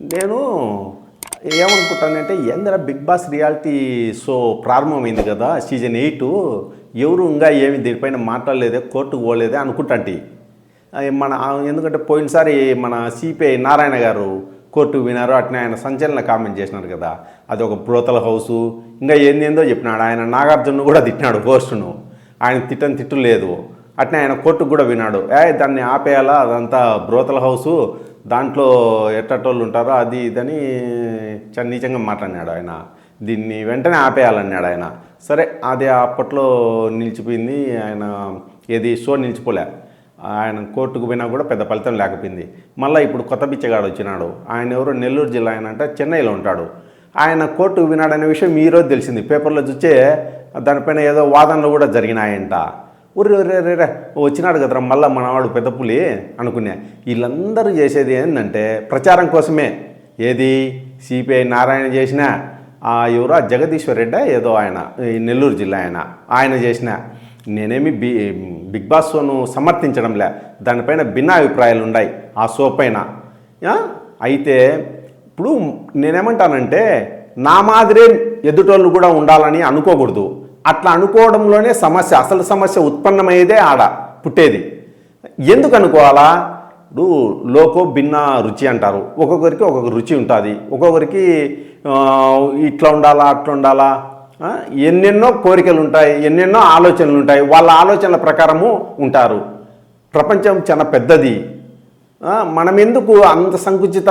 నేను ఏమనుకుంటానంటే ఏందిరా big boss reality show ప్రారంభమైంది కదా సీజన్ ఎయిట్ ఎవరు ఇంకా ఏమి దీనిపైన మాట్లాడలేదే కోర్టుకు పోలేదే అనుకుంటాంటి. మన ఎందుకంటే పోయినసారి మన సిపిఐ నారాయణ గారు కోర్టు వినారు అట్నే ఆయన సంచలన కామెంట్ చేసినారు కదా. అది ఒక బ్రోతల హౌసు. ఇంకా ఏందేందో చెప్పినాడు. ఆయన నాగార్జున కూడా తిట్టినాడు గోస్టును ఆయన తిట్టని తిట్టు లేదు అట్నే ఆయన కోర్టుకు కూడా వినాడు ఏ దాన్ని ఆపేయాలా? అదంతా బ్రోతల హౌసు. దాంట్లో ఎట్టటోళ్ళు ఉంటారో అది ఇదని నీచంగా మాట్లాడినాడు ఆయన. దీన్ని వెంటనే ఆపేయాలన్నాడు ఆయన. సరే అది అప్పట్లో నిలిచిపోయింది. ఆయన ఏది షో నిలిచిపోలే. ఆయన కోర్టుకు పోయినా కూడా పెద్ద ఫలితం లేకపోయింది. మళ్ళీ ఇప్పుడు కొత్త బిచ్చగాడు వచ్చినాడు. ఆయన ఎవరు? నెల్లూరు జిల్లా ఆయన అంటే చెన్నైలో ఉంటాడు. ఆయన కోర్టుకు వినాడనే విషయం ఈరోజు తెలిసింది. పేపర్లో చూస్తే దానిపైన ఏదో వాదనలు కూడా జరిగినాయంట. ఒరే ఉర్రే రే రే వచ్చినాడు కదరా మళ్ళీ మనవాడు పెద్ద పులి అనుకునే. వీళ్ళందరూ చేసేది ఏంటంటే ప్రచారం కోసమే. ఏది? సిపిఐ నారాయణ చేసిన ఆ ఎవరో? జగదీశ్వర్ రెడ్డి ఏదో ఆయన ఈ నెల్లూరు జిల్లా ఆయన ఆయన చేసిన. నేనేమి బి బిగ్ బాస్ షోను సమర్థించడంలే. దానిపైన భిన్న అభిప్రాయాలు ఉన్నాయి ఆ షో పైన. అయితే ఇప్పుడు నేనేమంటానంటే నా మాదిరే ఎదుటోళ్ళు కూడా ఉండాలని అనుకోకూడదు. అట్లా అనుకోవడంలోనే సమస్య అసలు సమస్య ఉత్పన్నమయ్యేదే ఆడ పుట్టేది. ఎందుకు అనుకోవాలా? ఇప్పుడు లోకో భిన్న రుచి అంటారు. ఒక్కొక్కరికి ఒక్కొక్క రుచి ఉంటుంది. ఒక్కొక్కరికి ఇట్లా ఉండాలా అట్లా ఉండాలా? ఎన్నెన్నో కోరికలు ఉంటాయి ఎన్నెన్నో ఆలోచనలు ఉంటాయి. వాళ్ళ ఆలోచనల ప్రకారము ఉంటారు. ప్రపంచం చాలా పెద్దది. మనం ఎందుకు అంత సంకుచిత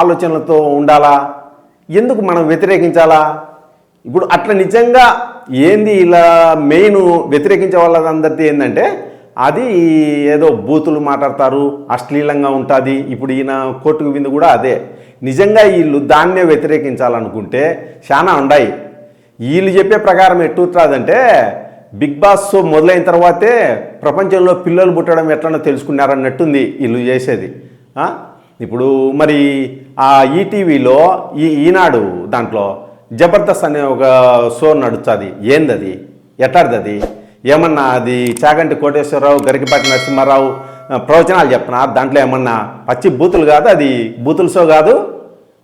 ఆలోచనలతో ఉండాలా? ఎందుకు మనం వ్యతిరేకించాలా? ఇప్పుడు అట్లా నిజంగా ఏంది ఇలా మెయిన్ వ్యతిరేకించే వాళ్ళందరిది ఏంటంటే అది ఏదో బూతులు మాట్లాడతారు అశ్లీలంగా ఉంటుంది. ఇప్పుడు ఈయన కోర్టుకు విందు కూడా అదే. నిజంగా వీళ్ళు దాన్నే వ్యతిరేకించాలనుకుంటే చాలా ఉన్నాయి వీళ్ళు చెప్పే ప్రకారం ఎట్టుతుందంటే బిగ్ బాస్ షో మొదలైన తర్వాతే ప్రపంచంలో పిల్లలు పుట్టడం ఎట్లనో తెలుసుకున్నారన్నట్టుంది వీళ్ళు చేసేది. ఇప్పుడు మరి ఆ ఈటీవీలో ఈ ఈనాడు దాంట్లో జబర్దస్త్ అనే ఒక షో నడుస్తుంది. ఏందది? ఎట్టాడిది అది ఏమన్నా అది చాగంటి కోటేశ్వరరావు గరికపాటి నరసింహారావు ప్రవచనాలు చెప్పనా? దాంట్లో ఏమన్నా పచ్చి బూతులు కాదు? అది బూతుల షో కాదు?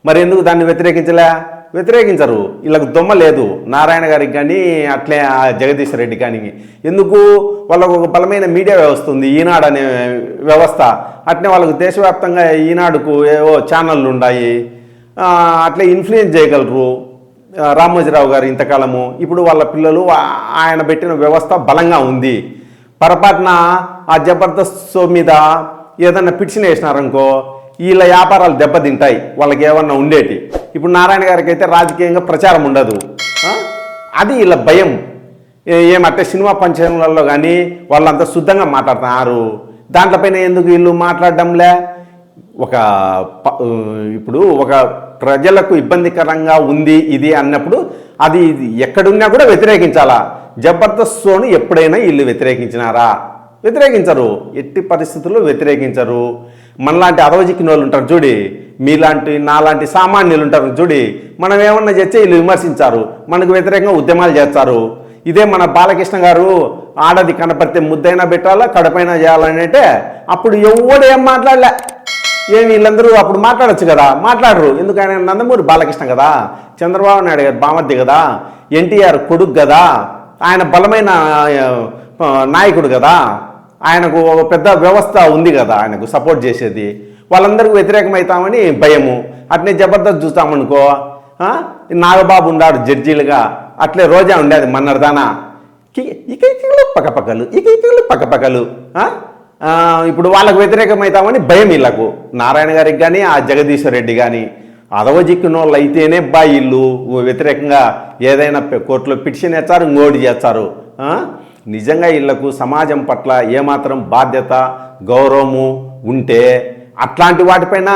మరి ఎందుకు దాన్ని వ్యతిరేకించలే? వ్యతిరేకించరు. వీళ్ళకి దొమ్మ లేదు. నారాయణ గారికి కానీ అట్లే ఆ రెడ్డి కానీ. ఎందుకు? వాళ్ళకు ఒక బలమైన మీడియా వ్యవస్థ ఉంది. ఈనాడు అనే వ్యవస్థ. అట్నే వాళ్ళకు దేశవ్యాప్తంగా ఈనాడుకు ఏవో ఛానళ్ళు ఉన్నాయి అట్లే ఇన్ఫ్లుయెన్స్ చేయగలరు. రామోజీరావు గారు ఇంతకాలము ఇప్పుడు వాళ్ళ పిల్లలు ఆయన పెట్టిన వ్యవస్థ బలంగా ఉంది. పొరపాటున ఆ జబర్దస్త్ షో మీద ఏదన్నా పిటిషన్ వేసినారనుకో వీళ్ళ వ్యాపారాలు దెబ్బతింటాయి వాళ్ళకి ఏమన్నా ఉండేటి. ఇప్పుడు నారాయణ గారికి అయితే రాజకీయంగా ప్రచారం ఉండదు. అది వీళ్ళ భయం. ఏమంటే సినిమా పంచంలలో కానీ వాళ్ళంతా శుద్ధంగా మాట్లాడుతున్నారు. దాంట్లోపైన ఎందుకు వీళ్ళు మాట్లాడడంలే? ఒక ఇప్పుడు ఒక ప్రజలకు ఇబ్బందికరంగా ఉంది ఇది అన్నప్పుడు అది ఎక్కడున్నా కూడా వ్యతిరేకించాలా? జబర్దస్త్ షోను ఎప్పుడైనా వీళ్ళు వ్యతిరేకించినారా? వ్యతిరేకించరు. ఎట్టి పరిస్థితుల్లో వ్యతిరేకించరు. మనలాంటి అరవజిక్కిన వాళ్ళు ఉంటారు చూడి. మీలాంటి నాలాంటి సామాన్యులు ఉంటారు చూడి. మనం ఏమన్నా చేస్తే వీళ్ళు విమర్శించారు. మనకు వ్యతిరేకంగా ఉద్యమాలు చేస్తారు. ఇదే మన బాలకృష్ణ గారు ఆడది కనపడితే ముద్దైనా పెట్టాలా కడపైనా చేయాలని అంటే అప్పుడు ఎవడు ఏం మాట్లాడలే? ఏమి వీళ్ళందరూ అప్పుడు మాట్లాడొచ్చు కదా మాట్లాడరు ఎందుకు ఆయన నందమూరి బాలకృష్ణ కదా చంద్రబాబు నాయుడు గారు బామర్ది కదా ఎన్టీఆర్ కొడుకు కదా ఆయన బలమైన నాయకుడు కదా ఆయనకు ఒక పెద్ద వ్యవస్థ ఉంది కదా ఆయనకు సపోర్ట్ చేసేది వాళ్ళందరికీ వ్యతిరేకమవుతామని భయము అట్నే జబర్దస్త్ చూస్తామనుకో నాగబాబు ఉన్నాడు జడ్జీలుగా అట్లే రోజా ఉండేది మన్నరదానా ఇక ఇకలు పక్కపక్కలు ఇక ఇకలు పక్కపక్కలు ఆ, ఇప్పుడు వాళ్ళకు వ్యతిరేకమవుతామని భయం వీళ్ళకు. నారాయణ గారికి కానీ ఆ జగదీశ్వర్ రెడ్డి కానీ అదవజిక్కిన వాళ్ళు అయితేనే బా ఇల్లు వ్యతిరేకంగా ఏదైనా కోర్టులో పిటిషన్ వేస్తారు ఇంకోటి చేస్తారు. నిజంగా వీళ్ళకు సమాజం పట్ల ఏమాత్రం బాధ్యత గౌరవము ఉంటే అట్లాంటి వాటిపైన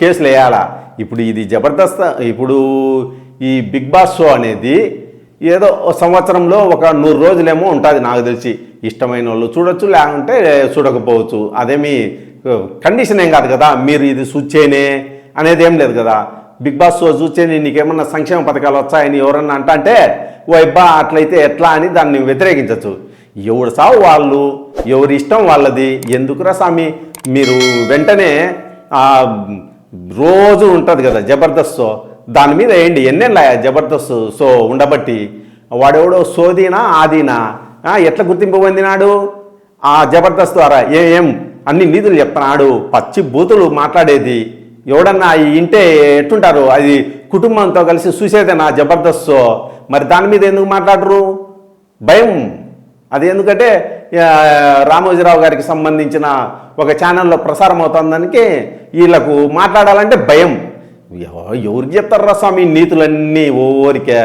కేసులు వేయాలా ఇప్పుడు ఇది జబర్దస్త్ ఇప్పుడు ఈ బిగ్ బాస్ షో అనేది ఏదో సంవత్సరంలో ఒక నూరు రోజులేమో ఉంటుంది నాకు తెలిసి. ఇష్టమైన వాళ్ళు చూడొచ్చు లేకుంటే చూడకపోవచ్చు. అదేమి కండిషన్ ఏం కాదు కదా. మీరు ఇది చూచేనే అనేది ఏం లేదు కదా. బిగ్ బాస్ షో చూచేని నీకేమన్నా సంక్షేమ పథకాలు వచ్చాయని ఎవరన్నా అంట అంటే ఓ అబ్బా అట్లయితే ఎట్లా? అని దాన్ని వ్యతిరేకించవచ్చు ఎవడు సావు వాళ్ళు ఎవరి ఇష్టం వాళ్ళది. ఎందుకురా స్వామి? మీరు వెంటనే రోజు ఉంటుంది కదా జబర్దస్త్ షో. దాని మీద వేయండి ఎన్నెళ్ళ జబర్దస్త్? సో ఉండబట్టి వాడెవడో సోదీనా ఆదీనా? ఎట్లా గుర్తింపు పొందినాడు? ఆ జబర్దస్త్ ద్వారా ఏ ఏం? అన్ని నీతులు చెప్తున్నాడు పచ్చి బూతులు మాట్లాడేది. ఎవడన్నా ఇంటే ఎట్టుంటారు? అది కుటుంబంతో కలిసి చూసేదే నా జబర్దస్త్. మరి దాని మీద ఎందుకు మాట్లాడరు? భయం. అది ఎందుకంటే రామోజీరావు గారికి సంబంధించిన ఒక ఛానల్లో ప్రసారం అవుతుందానికి వీళ్ళకు మాట్లాడాలంటే భయం. ఎవరికి చెప్తారా స్వామి ఈ నీతులన్నీ ఓరికే.